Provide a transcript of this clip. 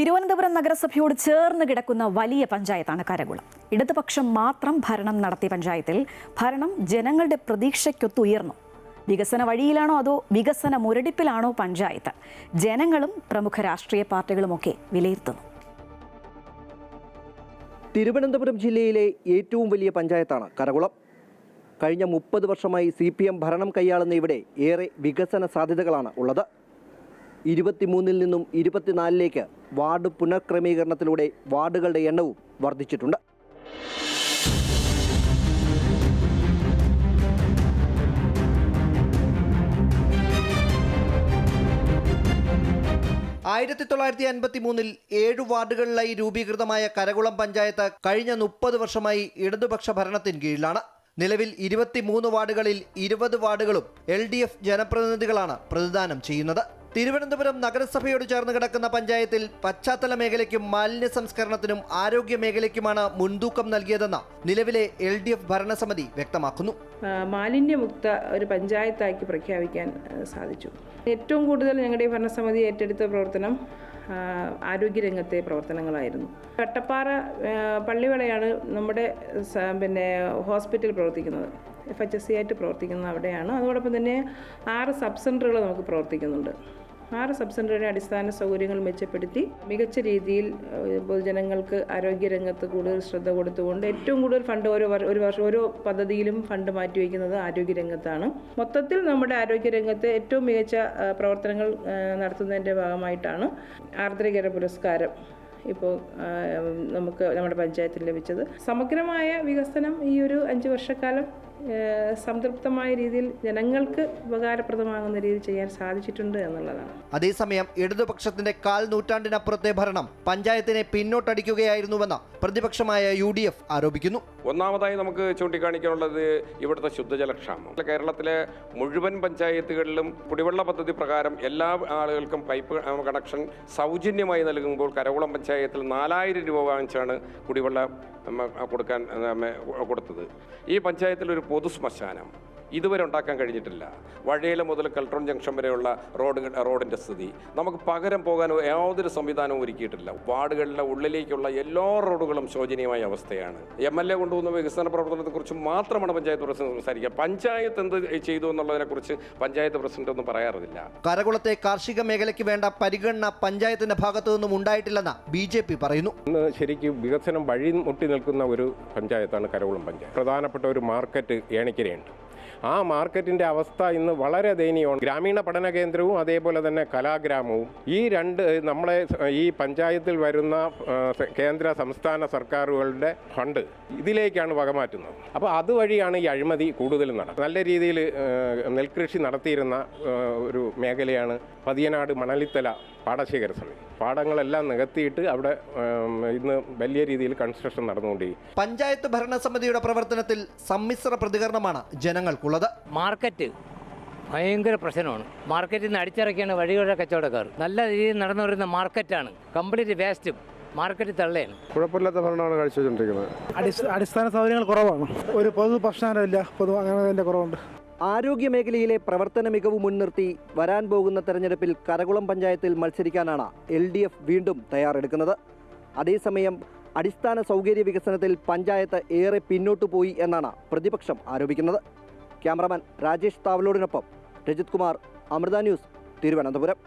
തിരുവനന്തപുരം നഗരസഭയോട് ചേർന്ന് കിടക്കുന്ന വലിയ പഞ്ചായത്താണ് കരകുളം. ഇടതുപക്ഷം മാത്രം ഭരണം നടത്തിയ പഞ്ചായത്തിൽ ഭരണം ജനങ്ങളുടെ പ്രതീക്ഷയ്ക്കൊത്തുയർന്നു. വികസന വഴിയിലാണോ അതോ വികസന മുരടിപ്പിലാണോ പഞ്ചായത്ത്? ജനങ്ങളും പ്രമുഖ രാഷ്ട്രീയ പാർട്ടികളുമൊക്കെ വിലയിരുത്തുന്നു. തിരുവനന്തപുരം ജില്ലയിലെ ഏറ്റവും വലിയ പഞ്ചായത്താണ് കരകുളം. കഴിഞ്ഞ മുപ്പത് വർഷമായി സി ഭരണം കൈയാളുന്ന ഇവിടെ ഏറെ വികസന സാധ്യതകളാണ് ഉള്ളത്. ഇരുപത്തിമൂന്നിൽ നിന്നും ഇരുപത്തിനാലിലേക്ക് വാർഡ് പുനഃക്രമീകരണത്തിലൂടെ വാർഡുകളുടെ എണ്ണവും വർദ്ധിച്ചിട്ടുണ്ട്. ആയിരത്തി തൊള്ളായിരത്തി അൻപത്തി മൂന്നിൽ ഏഴു വാർഡുകളിലായി രൂപീകൃതമായ കരകുളം പഞ്ചായത്ത് കഴിഞ്ഞ മുപ്പത് വർഷമായി ഇടതുപക്ഷ ഭരണത്തിന് കീഴിലാണ്. നിലവിൽ ഇരുപത്തിമൂന്ന് വാർഡുകളിൽ ഇരുപത് വാർഡുകളും എൽ ഡി എഫ് ജനപ്രതിനിധികളാണ് പ്രതിദാനം ചെയ്യുന്നത്. തിരുവനന്തപുരം നഗരസഭയോട് ചേർന്ന് കിടക്കുന്ന പഞ്ചായത്തിൽ പശ്ചാത്തല മേഖലയ്ക്കും മാലിന്യ സംസ്കരണത്തിനും ആരോഗ്യ മേഖലയ്ക്കുമാണ് മുൻതൂക്കം നൽകിയതെന്ന് നിലവിലെ എൽ ഡി എഫ് ഭരണസമിതി വ്യക്തമാക്കുന്നു. മാലിന്യമുക്ത ഒരു പഞ്ചായത്താക്കി പ്രഖ്യാപിക്കാൻ സാധിച്ചു. ഏറ്റവും കൂടുതൽ ഞങ്ങളുടെ ഭരണസമിതി ഏറ്റെടുത്ത പ്രവർത്തനം ആരോഗ്യരംഗത്തെ പ്രവർത്തനങ്ങളായിരുന്നു. കട്ടപ്പാറ പള്ളിവിളയാണ് നമ്മുടെ പിന്നെ ഹോസ്പിറ്റൽ പ്രവർത്തിക്കുന്നത്. എഫ് എച്ച് എസ് സി ആയിട്ട് പ്രവർത്തിക്കുന്നത് അവിടെയാണ്. അതോടൊപ്പം തന്നെ ആറ് സബ് സെന്ററുകൾ നമുക്ക് പ്രവർത്തിക്കുന്നുണ്ട്. ആറ് സബ് സെന്ററുകളുടെ അടിസ്ഥാന സൗകര്യങ്ങൾ മെച്ചപ്പെടുത്തി മികച്ച രീതിയിൽ പൊതുജനങ്ങൾക്ക് ആരോഗ്യരംഗത്ത് കൂടുതൽ ശ്രദ്ധ കൊടുത്തുകൊണ്ട് ഏറ്റവും കൂടുതൽ ഫണ്ട് ഓരോ ഒരു വർഷം ഓരോ പദ്ധതിയിലും ഫണ്ട് മാറ്റിവെക്കുന്നത് ആരോഗ്യരംഗത്താണ് മൊത്തത്തിൽ നമ്മുടെ ആരോഗ്യരംഗത്ത് ഏറ്റവും മികച്ച പ്രവർത്തനങ്ങൾ നടത്തുന്നതിന്റെ ഭാഗമായിട്ടാണ് ആർദ്രകര പുരസ്കാരം ഇപ്പോൾ നമുക്ക് നമ്മുടെ പഞ്ചായത്തിൽ ലഭിച്ചത്. സമഗ്രമായ വികസനം ഈ ഒരു അഞ്ച് വർഷക്കാലം സംതൃപ്തമായ രീതിയിൽ ജനങ്ങൾക്ക് ഉപകാരപ്രദമാകുന്ന രീതിയിൽ ചെയ്യാൻ സാധിച്ചിട്ടുണ്ട് എന്നുള്ളതാണ്. അതേസമയം ഇടതുപക്ഷത്തിന്റെ കാൽ നൂറ്റാണ്ടിനപ്പുറത്തെ ഭരണം പഞ്ചായത്തിനെ പിന്നോട്ടടിക്കുകയായിരുന്നുവെന്ന് പ്രതിപക്ഷമായ യു ഡി എഫ് ആരോപിക്കുന്നു. ഒന്നാമതായി നമുക്ക് ചൂണ്ടിക്കാണിക്കാനുള്ളത് ഇവിടുത്തെ ശുദ്ധജലക്ഷാമം. കേരളത്തിലെ മുഴുവൻ പഞ്ചായത്തുകളിലും കുടിവെള്ള പദ്ധതി പ്രകാരം എല്ലാ ആളുകൾക്കും പൈപ്പ് കണക്ഷൻ സൗജന്യമായി നൽകുമ്പോൾ കരകുളം പഞ്ചായത്തിൽ നാലായിരം രൂപ വാങ്ങിച്ചാണ് കുടിവെള്ളം കൊടുക്കാൻ കൊടുത്തത്. ഈ പഞ്ചായത്തിൽ ഒരു പൊതു ശ്മശാനം ഇതുവരെ ഉണ്ടാക്കാൻ കഴിഞ്ഞിട്ടില്ല. വഴിയില മുതൽ കൽട്രോൺ ജംഗ്ഷൻ വരെയുള്ള റോഡ് റോഡിന്റെ സ്ഥിതി. നമുക്ക് പകരം പോകാൻ യാതൊരു സംവിധാനവും ഒരുക്കിയിട്ടില്ല. വാർഡുകളിലെ ഉള്ളിലേക്കുള്ള എല്ലാ റോഡുകളും ശോചനീയമായ അവസ്ഥയാണ്. എം എൽ എ കൊണ്ടുവന്ന വികസന പ്രവർത്തനത്തെക്കുറിച്ച് മാത്രമാണ് പഞ്ചായത്ത് പ്രസിഡന്റ് സംസാരിക്കുക. പഞ്ചായത്ത് എന്ത് ചെയ്തു എന്നുള്ളതിനെക്കുറിച്ച് പഞ്ചായത്ത് പ്രസിഡന്റ് ഒന്നും പറയാറില്ല. കരകുളത്തെ കാർഷിക മേഖലയ്ക്ക് വേണ്ട പരിഗണന പഞ്ചായത്തിന്റെ ഭാഗത്തു നിന്നും ഉണ്ടായിട്ടില്ലെന്ന് ബി ജെ പി പറയുന്നു. ഇന്ന് ശരിക്കും വികസനം വഴി മുട്ടി നിൽക്കുന്ന ഒരു പഞ്ചായത്താണ് കരകുളം പഞ്ചായത്ത്. പ്രധാനപ്പെട്ട ഒരു മാർക്കറ്റ് ഏണിക്കരയുണ്ട്. ആ മാർക്കറ്റിന്റെ അവസ്ഥ ഇന്ന് വളരെ ദയനീയമാണ്. ഗ്രാമീണ പഠന കേന്ദ്രവും അതേപോലെ തന്നെ കലാഗ്രാമവും. ഈ രണ്ട് നമ്മളെ ഈ പഞ്ചായത്തിൽ വരുന്ന കേന്ദ്ര സംസ്ഥാന സർക്കാരുകളുടെ ഫണ്ട് ഇതിലേക്കാണ് വകമാറ്റുന്നത് അപ്പോൾ അതുവഴിയാണ് ഈ അഴിമതി കൂടുതൽ നടക്കുന്നത് നല്ല രീതിയിൽ നെൽകൃഷി നടത്തിയിരുന്ന ഒരു മേഖലയാണ് പതിയനാട് മണലിത്തല പാടശേഖര സമിതി. പാടങ്ങളെല്ലാം നികത്തിയിട്ട് അവിടെ ഇന്ന് വലിയ രീതിയിൽ കൺസ്ട്രക്ഷൻ നടന്നുകൊണ്ടിരിക്കും. പഞ്ചായത്ത് ഭരണസമിതിയുടെ പ്രവർത്തനത്തിൽ സമ്മിശ്ര പ്രതികരണമാണ് ജനങ്ങൾക്കുള്ളത് മാർക്കറ്റ് ഭയങ്കര പ്രശ്നമാണ്. മാർക്കറ്റിൽ നിന്ന് അടിച്ചിറക്കിയാണ് വഴികളുടെ കച്ചവടക്കാർ. നല്ല രീതിയിൽ നടന്നു വരുന്ന മാർക്കറ്റാണ്. കംപ്ലീറ്റ് വേസ്റ്റും മാർക്കറ്റ് തള്ളയാണ്. കുഴപ്പമില്ലാത്ത ഭരണമാണ് കാഴ്ചവെച്ചുകൊണ്ടിരിക്കുന്നത്. അടിസ്ഥ അടിസ്ഥാന സൗകര്യങ്ങൾ കുറവാണ്. ഒരു പൊതു പ്രശ്നമില്ല പൊതു അങ്ങനെ അതിന്റെ കുറവുണ്ട്. ആരോഗ്യ മേഖലയിലെ പ്രവർത്തന മികവ് മുൻനിർത്തി വരാൻ പോകുന്ന തെരഞ്ഞെടുപ്പിൽ കരകുളം പഞ്ചായത്തിൽ മത്സരിക്കാനാണ് എൽ ഡി എഫ് വീണ്ടും തയ്യാറെടുക്കുന്നത്. അതേസമയം അടിസ്ഥാന സൗകര്യ വികസനത്തിൽ പഞ്ചായത്ത് ഏറെ പിന്നോട്ടു പോയി എന്നാണ് പ്രതിപക്ഷം ആരോപിക്കുന്നത്. ക്യാമറമാൻ രാജേഷ് താവലോടിനൊപ്പം രജിത് കുമാർ അമൃത ന്യൂസ് തിരുവനന്തപുരം.